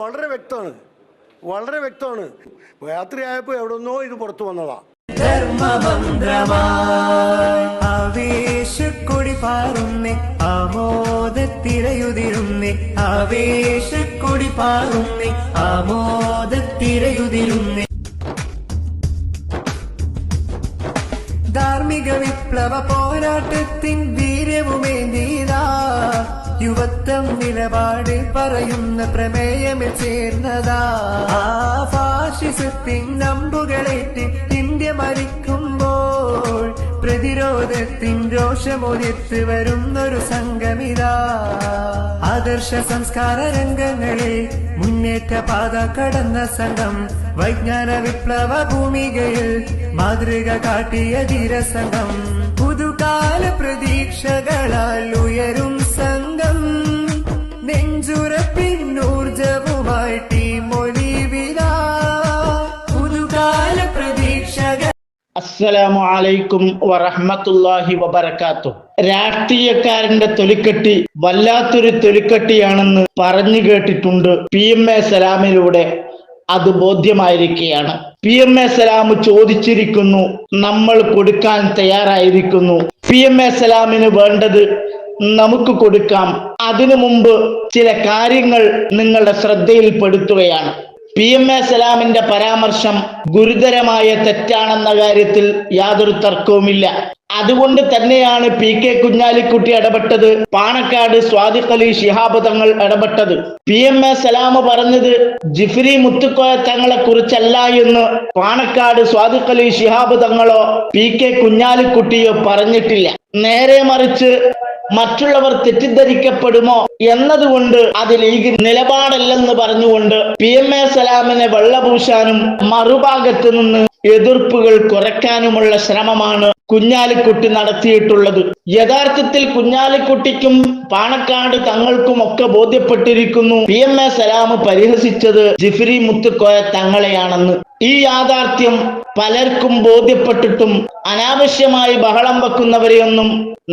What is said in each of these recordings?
വളരെ വ്യക്തമാണ്. വളരെ വ്യക്തമാണ്. രാത്രിയായപ്പോൾ നിന്നോ ഇത് പുറത്തു വന്നതാ. ധർമ്മമന്ത്രമായി ആവേശക്കൊടി പാറുന്നേ ആമോദത്തിരയുതിരുന്നേ ആവേശക്കൊടി പാറുന്നേ ആമോദത്തിരയുതിരുന്നേ. ധാർമ്മിക വിപ്ലവ പോരാട്ടത്തിൻ വീര്യവുമേന്തീതാ യുവത്വം നിലപാട് പറയുന്ന പ്രമേയമിൽ ചേർന്നതാ. ആ ഫാഷിസത്തിൻ നമ്പുകളേറ്റ് ഇന്ത്യ മരിക്കുമ്പോൾ പ്രതിരോധത്തിൻ രോഷമൊരിത്ത് വരുന്നൊരു സംഗമിതാ ആദർശ സംസ്കാര രംഗങ്ങളിൽ മുന്നേറ്റ പാത കടന്ന സംഘം വൈജ്ഞാന വിപ്ലവ ഭൂമികയിൽ മാതൃക കാട്ടിയ ധീരസംഘം. പുതുകാല പ്രതീക്ഷകളാൽ ഉയരും സംഘം നെഞ്ചുറപ്പിന്നൂർജവുമായി പുതുകാല പ്രതീക്ഷകൾ അസ്സലാമു അലൈക്കും വബറകാത്തു രാഷ്ട്രീയക്കാരന്റെ തൊലിക്കെട്ടി വല്ലാത്തൊരു തൊലിക്കെട്ടിയാണെന്ന് പറഞ്ഞു കേട്ടിട്ടുണ്ട് പി എം എ സലാമിലൂടെ. അത് ബോധ്യമായിരിക്കുകയാണ്. പി എം എ സലാം ചോദിച്ചിരിക്കുന്നു നമ്മൾ കൊടുക്കാൻ തയ്യാറായിരിക്കുന്നു. പി എം എ സലാമിന് വേണ്ടത് നമുക്ക് കൊടുക്കാം. അതിനു മുമ്പ് ചില കാര്യങ്ങൾ നിങ്ങളുടെ ശ്രദ്ധയിൽപ്പെടുത്തുകയാണ്. പി എം എ സലാമിന്റെ പരാമർശം ഗുരുതരമായ തെറ്റാണെന്ന കാര്യത്തിൽ യാതൊരു തർക്കവുമില്ല. അതുകൊണ്ട് തന്നെയാണ് പി കെ കുഞ്ഞാലിക്കുട്ടി ഇടപെട്ടത്. പാണക്കാട് സ്വാദിഖ് അലി ശിഹാബ് തങ്ങൾ ഇടപെട്ടത്. പി എം എ സലാം പറഞ്ഞത് ജിഫ്രി മുത്തുക്കോയ തങ്ങളെ കുറിച്ചല്ല എന്ന് പാണക്കാട് സ്വാദിഖ് അലി ശിഹാബ് തങ്ങളോ പി കെ കുഞ്ഞാലിക്കുട്ടിയോ പറഞ്ഞിട്ടില്ല. നേരെ മറിച്ച് മറ്റുള്ളവർ തെറ്റിദ്ധരിക്കപ്പെടുമോ എന്നതുകൊണ്ട് അത് ലീഗ് നിലപാടല്ലെന്ന് പറഞ്ഞുകൊണ്ട് പി എം എ സലാമിനെ വെള്ളപൂശാനും മറുഭാഗത്ത് നിന്ന് എതിർപ്പുകൾ കുറയ്ക്കാനുമുള്ള ശ്രമമാണ് കുഞ്ഞാലിക്കുട്ടി നടത്തിയിട്ടുള്ളത്. യഥാർത്ഥത്തിൽ കുഞ്ഞാലിക്കുട്ടിക്കും പാണക്കാട് തങ്ങൾക്കും ഒക്കെ ബോധ്യപ്പെട്ടിരിക്കുന്നു. പി എം എ സലാം പരിഹസിച്ചത് ജിഫ്രി മുത്തുക്കോയ തങ്ങളെയാണെന്ന്. ഈ യാഥാർത്ഥ്യം പലർക്കും ബോധ്യപ്പെട്ടിട്ടും അനാവശ്യമായി ബഹളം വെക്കുന്നവരെയൊന്നും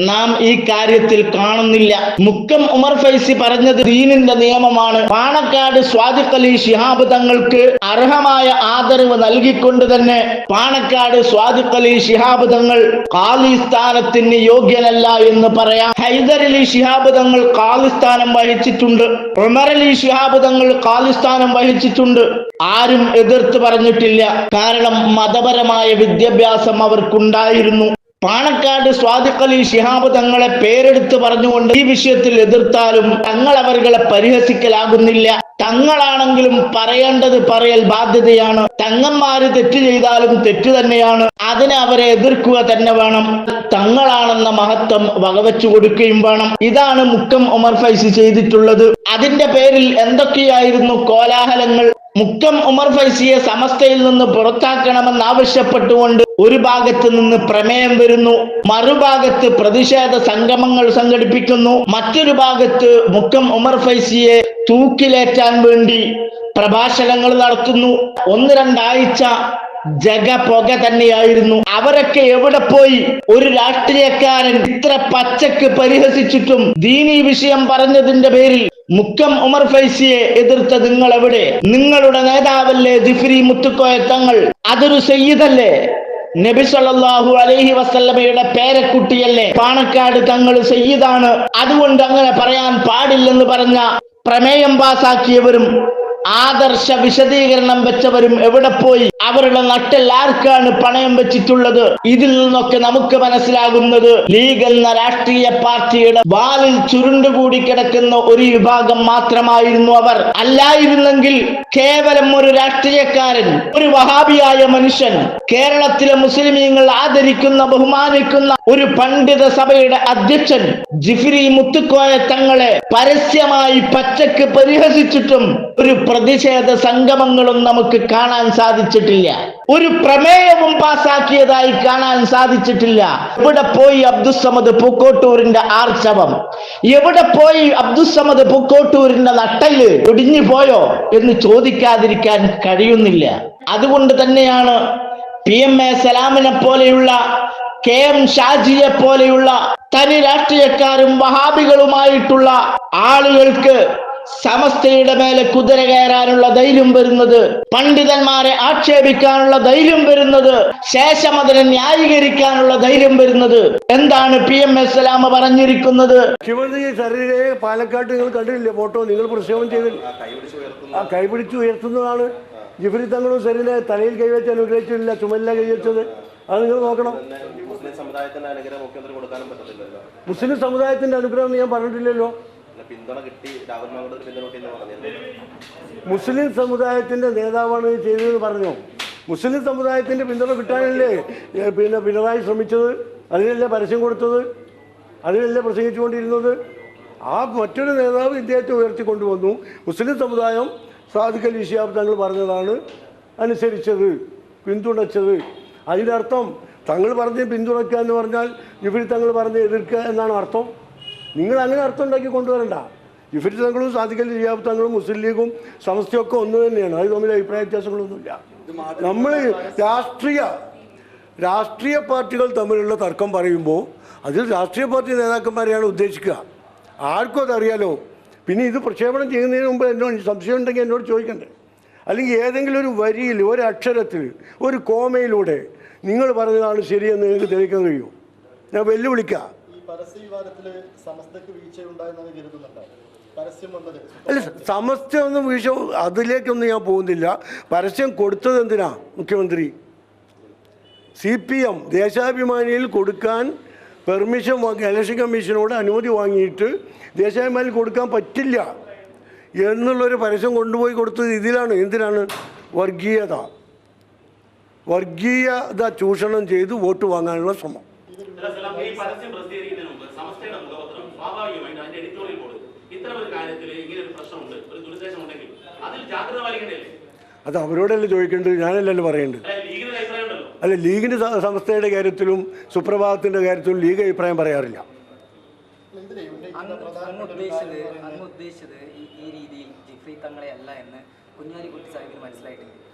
നാം ഈ കാര്യത്തിൽ കാണുന്നില്ല. മുക്കം ഉമർ ഫൈസി പറഞ്ഞത് ദീനിന്റെ നിയമമാണ്. പാണക്കാട് സ്വാദിഖ് അലി ശിഹാബ് തങ്ങൾക്ക് അർഹമായ ആദരവ് നൽകിക്കൊണ്ട് തന്നെ പാണക്കാട് സ്വാദിഖ് അലി ശിഹാബ് തങ്ങൾ കാലി സ്ഥാനത്തിന് യോഗ്യനല്ല എന്ന് പറയാം. ഹൈദർ അലി ശിഹാബ് തങ്ങൾ ഖാലിസ്ഥാനം വഹിച്ചിട്ടുണ്ട്. ഉമർ അലി ശിഹാബ് തങ്ങൾ ഖാലിസ്ഥാനം വഹിച്ചിട്ടുണ്ട്. ആരും എതിർത്ത് പറഞ്ഞിട്ടില്ല. കാരണം മതപരമായ വിദ്യാഭ്യാസം അവർക്കുണ്ടായിരുന്നു. പാണക്കാട് സ്വാദിഖ് അലി ശിഹാബ് തങ്ങളെ പേരെടുത്ത് പറഞ്ഞുകൊണ്ട് ഈ വിഷയത്തിൽ എതിർത്താലും തങ്ങൾ അവർകളെ പരിഹസിക്കലാകുന്നില്ല. തങ്ങളാണെങ്കിലും പറയേണ്ടത് പറയൽ ബാധ്യതയാണ്. തങ്ങന്മാര് തെറ്റ് ചെയ്താലും തെറ്റ് തന്നെയാണ്. അതിനെ അവരെ എതിർക്കുക തന്നെ വേണം. തങ്ങളാണെന്ന മഹത്വം വകവെച്ചു കൊടുക്കുകയും വേണം. ഇതാണ് മുക്കം ഉമർ ഫൈസി ചെയ്തിട്ടുള്ളത്. അതിന്റെ പേരിൽ എന്തൊക്കെയായിരുന്നു കോലാഹലങ്ങൾ? മുക്കം ഉമർ ഫൈസിയെ സമസ്തയിൽ നിന്ന് പുറത്താക്കണമെന്ന് ആവശ്യപ്പെട്ടുകൊണ്ട് ഒരു ഭാഗത്ത് നിന്ന് പ്രമേയം വരുന്നു മറുഭാഗത്ത് പ്രതിഷേധ സംഗമങ്ങൾ സംഘടിപ്പിക്കുന്നു മറ്റൊരു ഭാഗത്ത് മുക്കം ഉമർ ഫൈസിയെ തൂക്കിലേറ്റാൻ വേണ്ടി പ്രഭാഷണങ്ങൾ നടത്തുന്നു. ഒന്ന് രണ്ടാഴ്ച ജഗ പുക തന്നെയായിരുന്നു. അവരൊക്കെ എവിടെ പോയി? ഒരു രാഷ്ട്രീയക്കാരൻ ഇത്ര പച്ചക്ക് പരിഹസിച്ചിട്ടും ദീനീ വിഷയം പറഞ്ഞതിന്റെ പേരിൽ മുക്കം ഉമർ ഫൈസിയെ എതിർത്ത നിങ്ങൾ എവിടെ നിങ്ങളുടെ നേതാവല്ലേ ദിഫ്രി മുത്തുക്കോയ തങ്ങൾ? അതൊരു സയ്യിദല്ലേ? നബി സല്ലല്ലാഹു അലൈഹി വസല്ലമയുടെ പേരക്കുട്ടിയല്ലേ? പാണക്കാട് തങ്ങൾ സയ്യിദാണ്. അതുകൊണ്ട് അങ്ങനെ പറയാൻ പാടില്ലെന്ന് പറഞ്ഞ പ്രമേയം പാസാക്കിയവരും ആദർശ വിശദീകരണം വെച്ചവരും എവിടെ പോയി? അവരുടെ നട്ടിൽ ആർക്കാണ് പണയം വെച്ചിട്ടുള്ളത്? ഇതിൽ നിന്നൊക്കെ നമുക്ക് മനസ്സിലാകുന്നത് ലീഗ് എന്ന രാഷ്ട്രീയ പാർട്ടിയുടെ വാലിൽ ചുരുണ്ടുകൂടി കിടക്കുന്ന ഒരു വിഭാഗം മാത്രമായിരുന്നു അവർ. അല്ലായിരുന്നെങ്കിൽ കേവലം ഒരു രാഷ്ട്രീയക്കാരൻ ഒരു വഹാബിയായ മനുഷ്യൻ കേരളത്തിലെ മുസ്ലിമീങ്ങൾ ആദരിക്കുന്ന ബഹുമാനിക്കുന്ന ഒരു പണ്ഡിത സഭയുടെ അധ്യക്ഷൻ ജിഫ്രി മുത്തുക്കോയ തങ്ങളെ പരസ്യമായി പച്ചക്ക് പരിഹസിച്ചിട്ടും ഒരു പ്രതിഷേധ സംഗമങ്ങളും നമുക്ക് കാണാൻ സാധിച്ചിട്ടില്ല. ഒരു പ്രമേയവും പാസാക്കിയതായി കാണാൻ സാധിച്ചിട്ടില്ല. എവിടെ പോയി അബ്ദുസമദ് പൂക്കോട്ടൂരിന്റെ ആർച്ചവം? എവിടെ പോയി അബ്ദുസമദ് പൂക്കോട്ടൂരിന്റെ നട്ടൽ ഒടിഞ്ഞു പോയോ എന്ന് ചോദിക്കാതിരിക്കാൻ കഴിയുന്നില്ല. അതുകൊണ്ട് തന്നെയാണ് പി എം എ സലാമിനെ പോലെയുള്ള കെ എം ഷാജിയെ പോലെയുള്ള തനി രാഷ്ട്രീയക്കാരും വഹാബികളുമായിട്ടുള്ള ആളുകൾക്ക് സമസ്തയുടെ മേലെ കുതിര കയറാനുള്ള ധൈര്യം വരുന്നത് പണ്ഡിതന്മാരെ ആക്ഷേപിക്കാനുള്ള ധൈര്യം വരുന്നത് ശേഷം അതിനെ ന്യായീകരിക്കാനുള്ള ധൈര്യം വരുന്നത്. എന്താണ് പി എം എസ് സലാമ പറഞ്ഞിരിക്കുന്നത്? മുഖ്യമന്ത്രി ശരീരെ പാലക്കാട്ട് നിങ്ങൾ കണ്ടില്ലേ ഫോട്ടോ? നിങ്ങൾ പ്രക്ഷേപം ചെയ്തില്ല. ആ കൈപിടിച്ച് ഉയർത്തുന്നതാണ്. ജിഫരി തങ്ങളും ശരീരെ തലയിൽ കൈവച്ച് അനുഗ്രഹിച്ചില്ല ചുമലില കൈവച്ചത്. അത് നിങ്ങൾ നോക്കണം. മുസ്ലിം സമുദായത്തിന്റെ അനുഗ്രഹം ഞാൻ പറഞ്ഞിട്ടില്ലല്ലോ. പിന്തുണ കിട്ടി രാഹുൽ പിന്തുണ കിട്ടി എന്ന് പറഞ്ഞിരുന്നു. മുസ്ലിം സമുദായത്തിന്റെ നേതാവാണ് ചെയ്തതെന്ന് പറഞ്ഞു. മുസ്ലിം സമുദായത്തിന്റെ പിന്തുണ കിട്ടാനല്ലേ പിന്നെ പിണറായി ശ്രമിച്ചത്? അതിനല്ലേ പരസ്യം കൊടുത്തത്? അതിനല്ലേ പ്രസംഗിച്ചുകൊണ്ടിരുന്നത്? ആ മറ്റൊരു നേതാവ് ഇദ്ദേഹത്തെ ഉയർത്തിക്കൊണ്ടുവന്നു. മുസ്ലിം സമുദായം സാദിഖ് അലി ഷിയാബ് തങ്ങൾ പറഞ്ഞതാണ് അനുസരിച്ചത് പിന്തുണച്ചത്. അതിന്റെ അർത്ഥം തങ്ങൾ പറഞ്ഞ് പിന്തുണയ്ക്കുക എന്ന് പറഞ്ഞാൽ ഇവർ തങ്ങൾ പറഞ്ഞ് എതിർക്കുക എന്നാണ് അർത്ഥം. നിങ്ങൾ അങ്ങനെ അർത്ഥം ഉണ്ടാക്കി കൊണ്ടുവരണ്ട. ഇഫിരി തങ്ങളും അലി ഷിയാബ് തങ്ങളും മുസ്ലിം ലീഗും സമസ്തയൊക്കെ ഒന്ന് തന്നെയാണ്. അത് തമ്മിൽ അഭിപ്രായ വ്യത്യാസങ്ങളൊന്നുമില്ല. നമ്മൾ രാഷ്ട്രീയ രാഷ്ട്രീയ പാർട്ടികൾ തമ്മിലുള്ള തർക്കം പറയുമ്പോൾ അതിൽ രാഷ്ട്രീയ പാർട്ടി നേതാക്കന്മാരെയാണ് ഉദ്ദേശിക്കുക. ആർക്കും അതറിയാലോ. പിന്നെ ഇത് പ്രക്ഷേപണം ചെയ്യുന്നതിന് മുമ്പ് എന്നോട് സംശയം ഉണ്ടെങ്കിൽ എന്നോട് ചോദിക്കണ്ടേ. അല്ലെങ്കിൽ ഏതെങ്കിലും ഒരു വരിയിൽ ഒരു അക്ഷരത്തിൽ ഒരു കോമയിലൂടെ നിങ്ങൾ പറഞ്ഞതാണ് ശരിയെന്ന് നിങ്ങൾക്ക് തെളിയിക്കാൻ കഴിയുമോ? ഞാൻ വെല്ലുവിളിക്കാം. പരസ്യ വിവാദത്തിൽ സമസ്തക്ക് വീഴ്ചയുണ്ടായെന്നാണ് കരുതുന്നുണ്ടോ. പരസ്യം വന്നത് അല്ല സമസ്ത ഒന്നും വീഴ്ച അതിലേക്കൊന്നും ഞാൻ പോകുന്നില്ല. പരസ്യം കൊടുത്തത് എന്തിനാ മുഖ്യമന്ത്രി? സി പി എം ദേശാഭിമാനിയിൽ കൊടുക്കാൻ പെർമിഷൻ വാങ്ങി ഇലക്ഷൻ കമ്മീഷനോട് അനുമതി വാങ്ങിയിട്ട് ദേശാഭിമാനിയിൽ കൊടുക്കാൻ പറ്റില്ല എന്നുള്ളൊരു പരസ്യം കൊണ്ടുപോയി കൊടുത്തത് ഇതിലാണ്. എന്തിനാണ്? വർഗീയത. വർഗീയത ചൂഷണം ചെയ്ത് വോട്ട് വാങ്ങാനുള്ള ശ്രമം അലൈഹിസ്സലാം ഈ പരസ്യം പ്രസിദ്ധീകരിക്കുന്നതിന് മുമ്പ് സമസ്തയുടെ മുഖപത്രം സ്വാഭാവികമായിട്ട് അതിന്റെ എഡിറ്റോറിയൽ ബോർഡ് ഇത്തരം ഒരു കാര്യത്തിൽ ഇങ്ങനെ ഒരു പ്രശ്നമുണ്ട് ഒരു ദുരുദ്ദേശം ഉണ്ടെങ്കിൽ അതിൽ ജാഗ്രത പാലിക്കേണ്ടതല്ലേ അത് അവരോടല്ലേ ചോദിക്കേണ്ടത്? ഞാനല്ലല്ലോ പറയേണ്ടത്. അല്ല ലീഗിന്റെ ലീഗിന്റെ സംസ്ഥയുടെ കാര്യത്തിലും സുപ്രഭാതത്തിന്റെ കാര്യത്തിലും ലീഗ് അഭിപ്രായം പറയാറില്ല.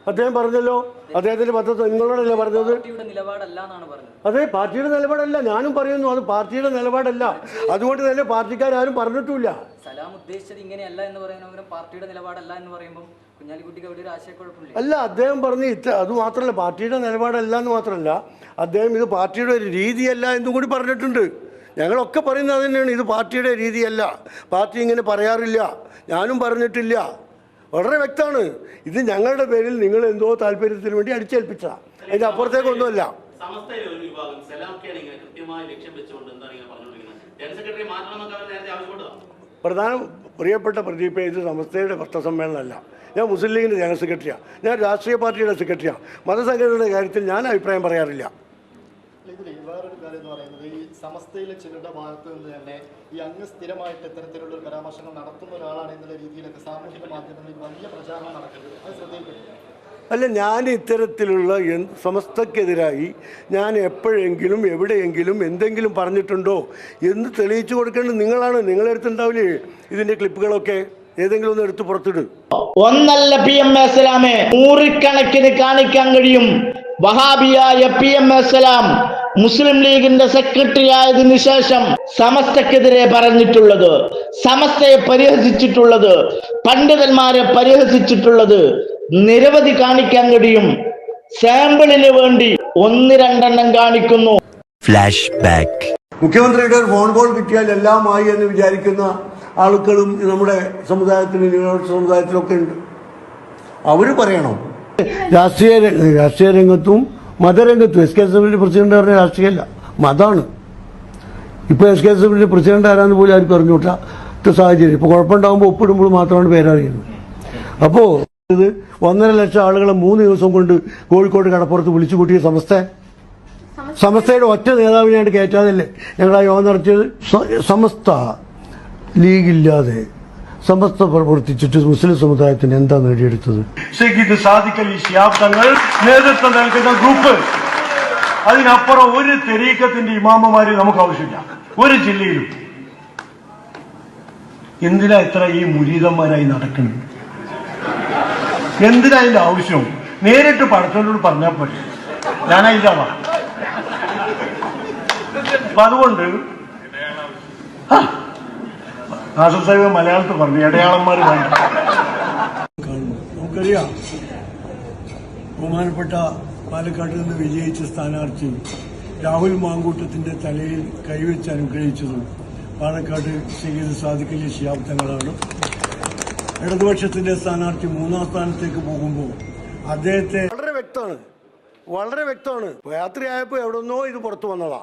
അദ്ദേഹം പറഞ്ഞല്ലോ. അദ്ദേഹത്തിന്റെ പത്രത്തിൽ നിങ്ങളോടല്ലേ പറഞ്ഞത്? പാർട്ടിയുടെ എന്നാണ് പറഞ്ഞത്. അതെ പാർട്ടിയുടെ നിലപാടല്ല. ഞാനും പറയുന്നു അത് പാർട്ടിയുടെ നിലപാടല്ല. അതുകൊണ്ട് തന്നെ പാർട്ടിക്കാരും പറഞ്ഞിട്ടില്ല ഉദ്ദേശിച്ചത് ഇങ്ങനെയല്ല എന്ന് പറയുന്ന പാർട്ടിയുടെ നിലപാടല്ല എന്ന് പറയുമ്പോൾ കുഞ്ഞാലിക്കുട്ടിക്ക് അവിടെ ഒരു ആശയക്കുഴപ്പമില്ല. അല്ല അദ്ദേഹം പറഞ്ഞ് ഇത്ര അത് മാത്രമല്ല പാർട്ടിയുടെ നിലപാടല്ല എന്ന് മാത്രമല്ല അദ്ദേഹം ഇത് പാർട്ടിയുടെ ഒരു രീതിയല്ല എന്നും കൂടി പറഞ്ഞിട്ടുണ്ട്. ഞങ്ങളൊക്കെ പറയുന്നത് അത് തന്നെയാണ് ഇത് പാർട്ടിയുടെ രീതിയല്ല. പാർട്ടി ഇങ്ങനെ പറയാറില്ല ഞാനും പറഞ്ഞിട്ടില്ല. വളരെ വ്യക്തമാണ്. ഇത് ഞങ്ങളുടെ പേരിൽ നിങ്ങൾ എന്തോ താല്പര്യത്തിന് വേണ്ടി അടിച്ചേൽപ്പിച്ച അതിന്റെ അപ്പുറത്തേക്കൊന്നുമല്ല സമസ്തയിലെ ഒരു വിഭാഗം സലാംക്കെയാണ് ഇങ്ങനെ കൃത്യമായി ലക്ഷ്യം വെച്ചുകൊണ്ട് എന്താണ് ഇങ്ങനെ പറഞ്ഞുകൊണ്ടിരിക്കുന്നത്? ജനറൽ സെക്രട്ടറി മാറ്റണം എന്നൊക്കെ അവർ നേരത്തെ ആവശ്യപ്പെട്ടതാണ് പ്രധാന പ്രിയപ്പെട്ട പ്രദീപ് ഇത് സമസ്തയുടെ പത്രസമ്മേളനമല്ല ഞാൻ മുസ്ലിം ലീഗിന്റെ ജനറൽ സെക്രട്ടറിയാണ് ഞാൻ രാഷ്ട്രീയ പാർട്ടിയുടെ സെക്രട്ടറിയാണ് മതസംഘടനയുടെ കാര്യത്തിൽ ഞാൻ അഭിപ്രായം പറയാറില്ല. വേറൊരു കാര്യം എന്ന് പറയുന്നത് ഈ സമസ്തയിലെ ചിലരുടെ ഭാഗത്ത് നിന്ന് തന്നെ ഈ അങ്ങ് സ്ഥിരമായിട്ട് ഇത്തരത്തിലുള്ള ഒരു പരാമർശങ്ങൾ നടത്തുന്ന ഒരാളാണ് എന്നുള്ള രീതിയിലൊക്കെ സാമൂഹിക മാധ്യമങ്ങളിൽ വലിയ പ്രചാരണം നടക്കുന്നത്. അത് ശ്രദ്ധയിൽപ്പെട്ടു അല്ല ഞാൻ ഇത്തരത്തിലുള്ള സമസ്തക്കെതിരായി ഞാൻ എപ്പോഴെങ്കിലും എവിടെയെങ്കിലും എന്തെങ്കിലും പറഞ്ഞിട്ടുണ്ടോ എന്ന് തെളിയിച്ചു കൊടുക്കേണ്ടത് നിങ്ങളാണ്. നിങ്ങളെടുത്തുണ്ടാവില്ലേ ഇതിന്റെ ക്ലിപ്പുകളൊക്കെ? ഏതെങ്കിലും ഒന്ന് എടുത്തു പുറത്തിട്. ഒന്നല്ല പി എം എ സലാമെ. കാണിക്കാൻ കഴിയും. വഹാബിയായ പി എം എ സലാം മുസ്ലിം ലീഗിന്റെ സെക്രട്ടറി ആയതിനു ശേഷം സമസ്തക്കെതിരെ പറഞ്ഞിട്ടുള്ളത് സമസ്തയെ പരിഹസിച്ചിട്ടുള്ളത് പണ്ഡിതന്മാരെ പരിഹസിച്ചിട്ടുള്ളത് നിരവധി കാണിക്കാൻ കഴിയും. സാമ്പിളിന് വേണ്ടി ഒന്ന് രണ്ടെണ്ണം കാണിക്കുന്നു. ഫ്ലാഷ് ബാക്ക് മുഖ്യമന്ത്രിയുടെ ഒരു ഫോൺ കോൾ കിട്ടിയാൽ എല്ലാം ആയി എന്ന് വിചാരിക്കുന്ന ആളുകളും നമ്മുടെ സമുദായത്തിൽ സമുദായത്തിലൊക്കെ ഉണ്ട്. അവർ പറയണം. രാഷ്ട്രീയ രാഷ്ട്രീയ രംഗത്തും മതരംഗത്തും എസ് കെ എസ് എഫിന്റെ പ്രസിഡന്റ് പറഞ്ഞ രാഷ്ട്രീയമല്ല മതമാണ് ഇപ്പൊ എസ് കെ എസ് എഫിന്റെ പ്രസിഡന്റ് ആരാന്ന് പോലും ആർക്കും അറിഞ്ഞൂട്ടാത്ത സാഹചര്യം. ഇപ്പോൾ കുഴപ്പമുണ്ടാകുമ്പോൾ ഒപ്പിടുമ്പോൾ മാത്രമാണ് പേരറിയുന്നത്. അപ്പോൾ ഇത് ഒന്നര ലക്ഷം ആളുകളെ മൂന്ന് ദിവസം കൊണ്ട് കോഴിക്കോട് കടപ്പുറത്ത് വിളിച്ചു കൂട്ടിയ സമസ്ത. സമസ്തയുടെ ഒറ്റ നേതാവിനെയാണ് കയറ്റാതല്ലേ ഞങ്ങൾ ആ യോഗം നടത്തിയത്? സമസ്ത ലീഗില്ലാതെ സമസ്ത പ്രവർത്തിച്ചിട്ട് മുസ്ലിം സമുദായത്തിന് എന്താ നേടിയെടുത്തത്? ഇത് സാധിക്കൽ ഈ ശാബ്ദങ്ങൾ നേതൃത്വം നൽകുന്ന ഗ്രൂപ്പ്. അതിനപ്പുറം ഒരു തെരീക്കത്തിന്റെ ഇമാമമാര് നമുക്ക് ആവശ്യമില്ല. ഒരു ജില്ലയിലും. എന്തിനാ ഇത്ര ഈ മുരീതന്മാരായി നടക്കുന്നത്? എന്തിനാ അതിന്റെ ആവശ്യം? നേരിട്ട് പടച്ചോനോട് പറഞ്ഞാൽ പോരെ. അപ്പൊ അതുകൊണ്ട് നാസർ സാഹിബ് മലയാളത്തിൽ പറഞ്ഞു ഇടയാളന്മാര് നമുക്കറിയാം ബഹുമാനപ്പെട്ട പാലക്കാട് നിന്ന് വിജയിച്ച സ്ഥാനാർത്ഥി രാഹുൽ മാങ്കൂട്ടത്തിന്റെ തലയിൽ കൈവച്ച് അനുഗ്രഹിച്ചതും പാലക്കാട് ചെയ്ത് സാദിഖലി ശിഹാബ് തങ്ങളാണ്. ഇടതുപക്ഷത്തിന്റെ സ്ഥാനാർത്ഥി മൂന്നാം സ്ഥാനത്തേക്ക് പോകുമ്പോൾ അദ്ദേഹത്തെ വളരെ വ്യക്തമാണ്. വളരെ വ്യക്തമാണ്. രാത്രിയായപ്പോൾ എവിടെന്നോ ഇത് പുറത്തു വന്നതാ.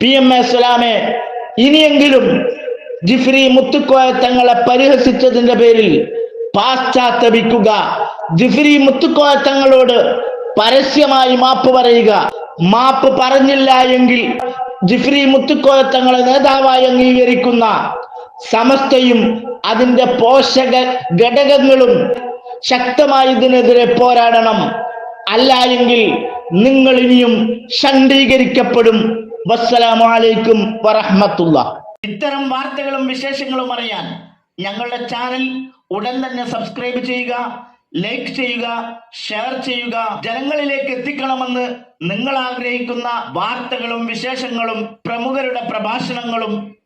പി എം എ സലാമെ ഇനിയെങ്കിലും ജിഫ്രി മുത്തുക്കോയ തങ്ങളെ പരിഹസിച്ചതിന്റെ പേരിൽ പാശ്ചാത്തപിക്കുക ജിഫ്രി മുത്തുക്കോയ തങ്ങളോട് പരസ്യമായി മാപ്പ് പറയുക. മാപ്പ് പറഞ്ഞില്ല എങ്കിൽ ജിഫ്രി മുത്തുക്കോയ തങ്ങളെ നേതാവായി അംഗീകരിക്കുന്ന സമസ്തയും അതിന്റെ പോഷക ഘടകങ്ങളും ശക്തമായി ഇതിനെതിരെ പോരാടണം. അല്ല എങ്കിൽ നിങ്ങൾ ഇനിയും ഷണ്ഡീകരിക്കപ്പെടും വസ്സലാമലൈക്കും വറഹമത്തുള്ള. ഇത്തരം വാർത്തകളും വിശേഷങ്ങളും അറിയാൻ ഞങ്ങളുടെ ചാനൽ ഉടൻ തന്നെ സബ്സ്ക്രൈബ് ചെയ്യുക ലൈക്ക് ചെയ്യുക ഷെയർ ചെയ്യുക. ജനങ്ങളിലേക്ക് എത്തിക്കണമെന്ന് നിങ്ങൾ ആഗ്രഹിക്കുന്ന വാർത്തകളും വിശേഷങ്ങളും പ്രമുഖരുടെ പ്രഭാഷണങ്ങളും